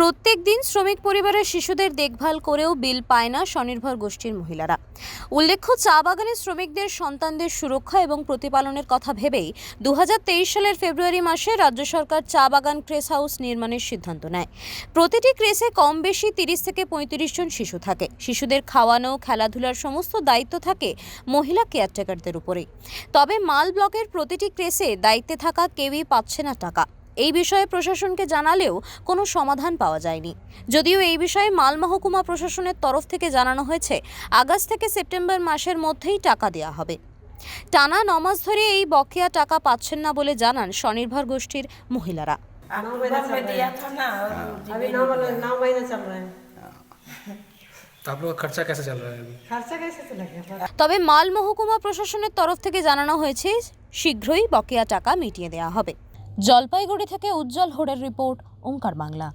প্রত্যেক দিন শ্রমিক পরিবারের শিশুদের দেখভাল করেও বিল পায় না স্বনির্ভর গোষ্ঠীর মহিলারা। উল্লেখ্য, চা বাগানে শ্রমিকদের সন্তানদের সুরক্ষা এবং প্রতিপালনের কথা ভেবেই দু হাজার তেইশ সালের ফেব্রুয়ারি মাসে রাজ্য সরকার চা বাগান ক্রেস হাউস নির্মাণের সিদ্ধান্ত নেয়। প্রতিটি ক্রেসে কম বেশি তিরিশ থেকে পঁয়ত্রিশ জন শিশু থাকে। শিশুদের খাওয়ানো, খেলাধুলার সমস্ত দায়িত্ব থাকে মহিলা কেয়ারটেকারদের উপরেই। তবে মাল ব্লকের প্রতিটি ক্রেসে দায়িত্বে থাকা কেউই পাচ্ছে না টাকা। এই বিষয়ে প্রশাসনকে জানালেও কোনো সমাধান পাওয়া যায়নি যদিও এই বিষয়ে মাল মহকুমা প্রশাসনের তরফ থেকে জানানো হয়েছে আগস্ট থেকে সেপ্টেম্বর মাসের মধ্যেই টাকা দেওয়া হবে টানা নমাস ধরে এই বকেয়া টাকা পাচ্ছেন না বলে জানান স্বনির্ভর গোষ্ঠীর মহিলারা अक्टूबर में दिया था ना और अभी नौ महीने नौ महीने चल रहे हैं तो आप लोग का खर्चा कैसे चल रहा है अभी खर्चा कैसे चलेगा তবে মাল মহকুমা প্রশাসনের তরফ থেকে জানানো হয়েছে শীঘ্রই বকেয়া টাকা মিটিয়ে দেওয়া হবে জলপাইগুড়ি থেকে উজ্জ্বল হোড়ের রিপোর্ট ওঙ্কার বাংলা।